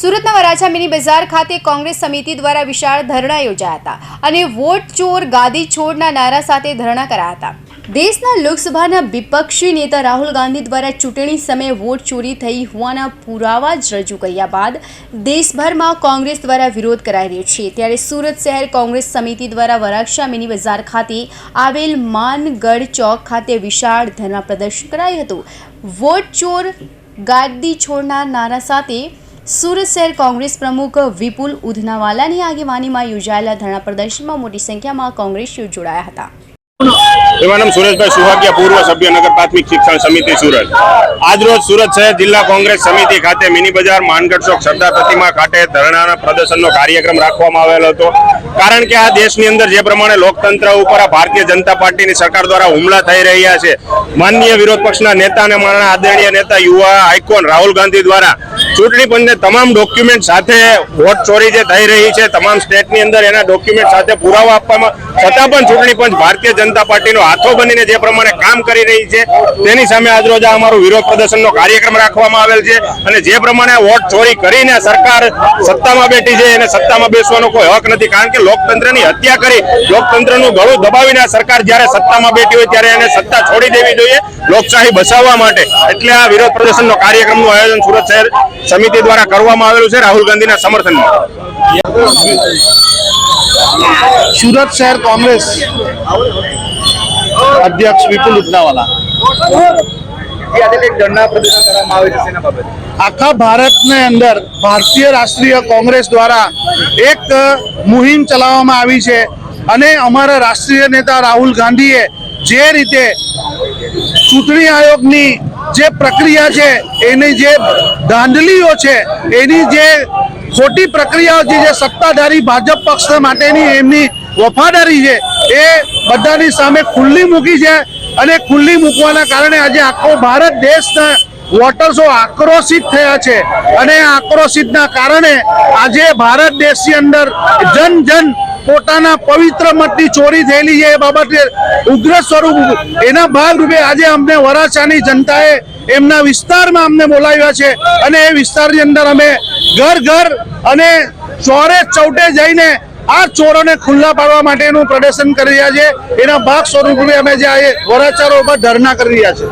સુરતના વરાછા મિની બજાર ખાતે કોંગ્રેસ સમિતિ દ્વારા વિશાળ ધરણા યોજાયા હતા અને વોટ ચોર, ગાદી છોડના નારા સાથે ધરણા કરાયા હતા. દેશના લોકસભાના વિપક્ષી નેતા રાહુલ ગાંધી દ્વારા ચૂંટણી સમયે વોટ ચોરી થઈ હોવાના પુરાવા જ રજૂ કર્યા બાદ દેશભરમાં કોંગ્રેસ દ્વારા વિરોધ કરાઈ રહ્યો છે. ત્યારે સુરત શહેર કોંગ્રેસ સમિતિ દ્વારા વરાક્ષા મિની બજાર ખાતે આવેલ માનગઢ ચોક ખાતે વિશાળ ધરણા પ્રદર્શન કરાયું હતું. વોટ ચોર, ગાદી છોડના નારા સાથે સુરત શહેર કોંગ્રેસ પ્રમુખ વિપુલ ઉધનાવાલાની આગેવાનીમાં યોજાયેલા ધરણા પ્રદર્શનમાં મોટી સંખ્યામાં કોંગ્રેસીઓ જોડાયા હતા. એમાં નામ સુરેશભાઈ સુહાગિયા પૂર્વ સભ્ય નગર પ્રાથમિક શિક્ષણ સમિતિ સુરત. આજરોજ સુરત શહેર જિલ્લા કોંગ્રેસ સમિતિ ખાતે મિની બજાર, માનગઢ ચોક, સરદાર પ્રતિમા ખાતે ધરણાના પ્રદર્શનનો કાર્યક્રમ રાખવામાં આવેલો હતો. કારણ કે આ દેશની અંદર જે પ્રમાણે લોકતંત્ર ઉપર આ ભારતીય જનતા પાર્ટીની સરકાર દ્વારા હુમલા થઈ રહ્યા છે, માનનીય વિરોધ પક્ષના નેતા અને મારા આદરણીય નેતા યુવા આઇકોન રાહુલ ગાંધી દ્વારા ચૂંટણી પંચે તમામ ડોક્યુમેન્ટ સાથે વોટ ચોરી જે થઈ રહી છે, તમામ સ્ટેટની અંદર એના ડોક્યુમેન્ટ સાથે પુરાવા આપવામાં, છતાં પણ ચૂંટણી પંચ ભારતીય જનતા પાર્ટીનો હાથો બનીને જે પ્રમાણે કામ કરી રહી છે, તેની સામે આજરોજ આ અમારો વિરોધ પ્રદર્શનનો કાર્યક્રમ રાખવામાં આવેલ છે અને જે પ્રમાણે વોટ ચોરી કરીને સરકાર સત્તામાં બેઠી છે, એને સત્તામાં બેસવાનો કોઈ હક નથી, કારણ કે લોકતંત્રની હત્યા કરી લોકતંત્રનું ગળું દબાવીને સરકાર જ્યારે સત્તામાં બેઠી હોય ત્યારે એને સત્તા છોડી દેવી જોઈએ લોકશાહી બચાવવા માટે. એટલે આ વિરોધ પ્રદર્શનનો કાર્યક્રમનું આયોજન સુરત શહેર સમિતિ દ્વારા કરવામાં આવેલું છે રાહુલ ગાંધીના સમર્થનમાં. સુરત શહેર કોંગ્રેસ અધ્યક્ષ વિપુલ ઉદનાવાલા આખા ભારતને અંદર ભારતીય રાષ્ટ્રીય કોંગ્રેસ દ્વારા એક મુહિમ ચલાવવામાં આવી છે અને અમારા રાષ્ટ્રીય નેતા રાહુલ ગાંધીએ જે રીતે ચૂંટણી આયોગની જે પ્રક્રિયા છે, એની જે ધાંધલીઓ છે, એની જે ખોટી પ્રક્રિયાઓ જે સત્તાધારી ભાજપ પક્ષ માટેની એમની વફાદારી છે, એ બધાની સામે ખુલ્લી મૂકી છે અને ખુલ્લી મૂકવાના કારણે આજે આખો ભારત દેશના વોટર્સો આક્રોશિત થયા છે. અને આક્રોશિતના કારણે આજે ભારત દેશની અંદર જન જન પોતાના પવિત્ર મતની ચોરી થયેલી છે એ બાબતે ઉગ્ર સ્વરૂપ એના ભાગરૂપે આજે અમને વરાછાની જનતાએ એમના વિસ્તારમાં અમને બોલાવ્યા છે અને એ વિસ્તારની અંદર અમે ઘર ઘર અને ચોરે ચૌટે જઈને આ ચોરોને ખુલ્લા પાડવા માટેનું પ્રદર્શન કરી રહ્યા છે. એના ભાગ સ્વરૂપે અમે જે વરાચારો ઉપર ધરના કરી રહ્યા છે